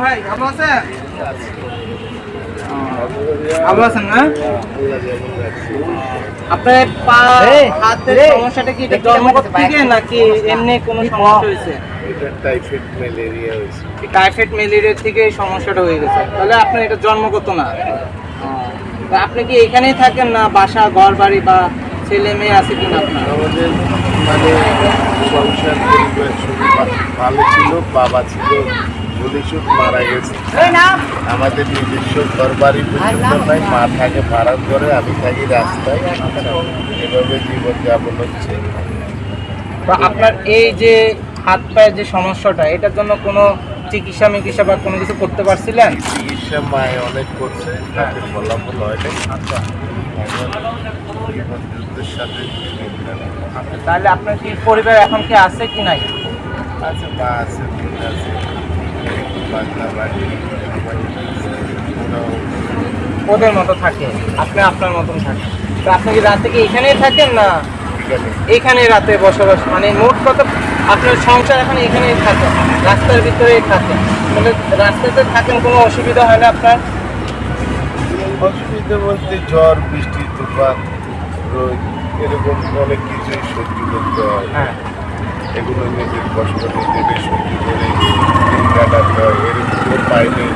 ভাই ভালো আছেন? ভালো আছেন না? আপনার পা হাতের সমস্যাটা কি? এটা জন্মগত থেকে নাকি এমনি কোনো সমস্যা হয়েছে? টাইফয়েড ম্যালেরিয়া হয়েছে। টাইফয়েড ম্যালেরিয়া থেকে এই সমস্যাটা হয়ে গেছে। তাহলে আপনার এটা জন্মগত না। আপনি কি এখানেই থাকেন না? বাসা ঘর বাড়ি বা ছেলে মেয়ে আছে কিনা আপনার? আমাদের মানে সংসার ভালো ছিল বাবা ছিল। বলিশুট মারা গেছে। আমাদের নিজস্ব ঘর বাড়ি পর্যন্ত নাই মা থাকে ভাড়ার ঘরে আমি থাকি রাস্তায়। এভাবে জীবনযাপন হচ্ছে। তো আপনার এই যে হাত পায়ের যে সমস্যাটা এটার জন্য কোনো চিকিৎসা মিকিৎসা বা কোনো কিছু করতে পারছিলেন? চিকিৎসা মায়ে অনেক করছে তাতে ফলাফল হয় নাই আচ্ছা সাথে আচ্ছা তাহলে আপনার কি পরিবার এখন কি আছে কি নাই? আছে মা আছে আছে একটু বাংলা বাড়ি ওরাও ওদের মতো থাকে আপনি আপনার মতন থাকেন। তো আপনি কি রাতে কি এখানেই থাকেন না? এখানে রাতে বসবাস মানে মোট কত আপনার সংসার এখন এখানেই থাকে রাস্তার ভিতরেই থাকে। তাহলে রাস্তাতে থাকেন কোনো অসুবিধা হয় না আপনার? অসুবিধা বলতে ঝড় বৃষ্টি তুফান রোদ এরকম অনেক কিছুই সহ্য করতে হয় হ্যাঁ। এগুলো নিজের কষ্ট নিজেকে সহ্য করে দিন কাটাতে হয় এরকম পাইনি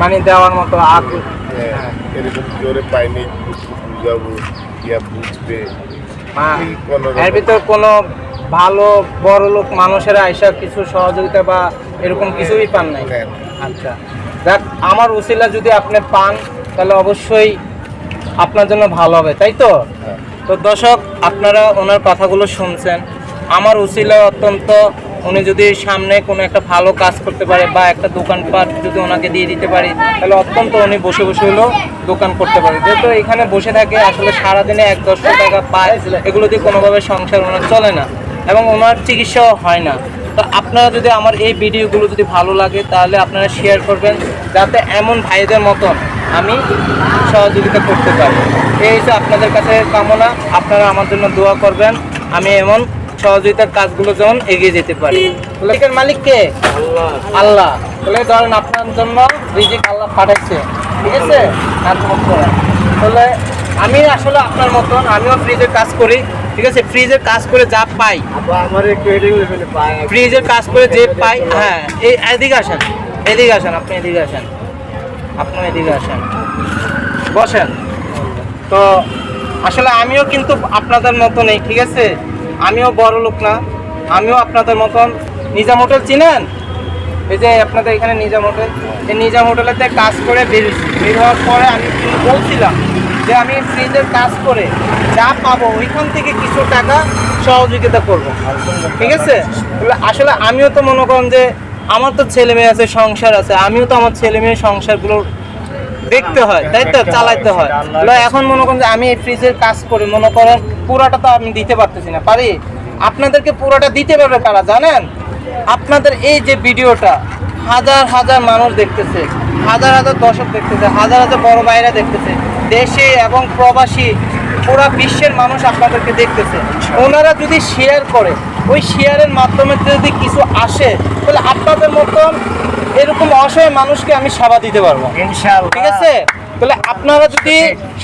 মানে দেওয়ার মতো আগ্রহ হ্যাঁ, এরকম জোরে পাইনি বুঝাবো ইয়া হ্যাঁ। এর ভিতর কোনো ভালো বড় লোক মানুষেরা আইসা কিছু সহযোগিতা বা এরকম কিছুই পান নাই? আচ্ছা। দেখ আমার উসিলা যদি আপনি পান তাহলে অবশ্যই আপনার জন্য ভালো হবে তাই তো? হ্যাঁ। তো দর্শক আপনারা ওনার কথাগুলো শুনছেন। আমার উসিলা অত্যন্ত উনি যদি সামনে কোনো একটা ভালো কাজ করতে পারে বা একটা দোকানপাট যদি ওনাকে দিয়ে দিতে পারি, তাহলে অত্যন্ত উনি বসে বসে হলেও দোকান করতে পারে। যেহেতু এখানে বসে থাকে, আসলে সারাদিনে এক দশশো টাকা পায়, এগুলো দিয়ে কোনোভাবে সংসার ওনার চলে না এবং ওনার চিকিৎসাও হয় না। তো আপনারা যদি আমার এই ভিডিওগুলো যদি ভালো লাগে, তাহলে আপনারা শেয়ার করবেন, যাতে এমন ভাইদের মতন আমি সহযোগিতা করতে পারি। এই হচ্ছে আপনাদের কাছে কামনা। আপনারা আমার জন্য দোয়া করবেন। আমি এমন সহযোগিতার কাজগুলো যেমন এগিয়ে যেতে পারি। মালিকের মালিক কে? আল্লাহ। তাহলে ধরেন আপনার জন্য রিজিক আল্লাহ পাঠাচ্ছে। ঠিক আছে? কাজ তাহলে আমি আসলে আপনার মতন আমিও ফ্রিজের কাজ করি। ঠিক আছে? ফ্রিজের কাজ করে যা পাই। ফ্রিজের কাজ করে যে পাই হ্যাঁ এই এদিকে আসেন। এদিকে আসেন আপনি এদিকে আসেন। আপনি এদিকে আসেন। বসেন। তো আসলে আমিও কিন্তু আপনাদের মতনই ঠিক আছে? আমিও বড় লোক না। আমিও আপনাদের মতন নিজাম হোটেল চিনেন? এই যে আপনাদের এখানে নিজাম হোটেল। এই নিজাম হোটেলেতে কাজ করে বেরিয়েছি বের হওয়ার পরে আমি বলছিলাম যে আমি ফ্রিজের কাজ করে যা পাবো ওইখান থেকে কিছু টাকা সহযোগিতা করব। ঠিক আছে? আসলে আমিও তো মনে করেন যে আমার তো ছেলে মেয়ে আছে, সংসার আছে। আমিও তো আমার ছেলে মেয়ে সংসারগুলো দেখতে হয় তাই তো? চালাইতে হয়। এখন মনে করেন যে আমি এই ফ্রিজের কাজ করি মনে করেন পুরাটা তো আমি দিতে পারতেছি না। পারি? আপনাদেরকে পুরাটা দিতে পারবে কারা জানেন? আপনাদের এই যে ভিডিওটা হাজার হাজার মানুষ দেখতেছে হাজার হাজার দর্শক দেখতেছে হাজার হাজার বড় ভাইরা দেখতেছে দেশে এবং প্রবাসী পুরো বিশ্বের মানুষ আপনাদেরকে দেখতেছে। ওনারা যদি শেয়ার করে ওই শেয়ারের মাধ্যমে যদি কিছু আসে তাহলে আপনাদের মতন এরকম অসহায় মানুষকে আমি সেবা দিতে পারব। ঠিক আছে? তাহলে আপনারা যদি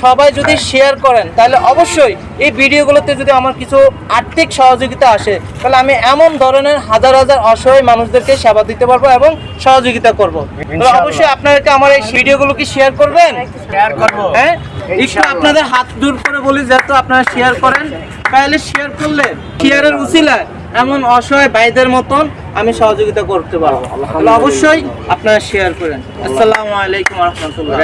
সবাই যদি শেয়ার করেন তাহলে অবশ্যই এই ভিডিওগুলোতে যদি আমার কিছু আর্থিক সহযোগিতা আসে তাহলে আমি এমন ধরনের হাজার হাজার অসহায় মানুষদেরকে সেবা দিতে পারব এবং সহযোগিতা করব। অবশ্যই আপনাদেরকে আমার এই ভিডিওগুলো কি শেয়ার করবেন? শেয়ার করব। হ্যাঁ? একটু আপনাদের হাত দূর করে বলি যেহেতু আপনারা শেয়ার করেন তাহলে শেয়ার করলে শেয়ারের উচিলায় এমন অসহায় ভাইদের মতন আমি সহযোগিতা করতে পারব। অবশ্যই আপনারা শেয়ার করেন। আসসালামু আলাইকুম রহমতুল্লাহ।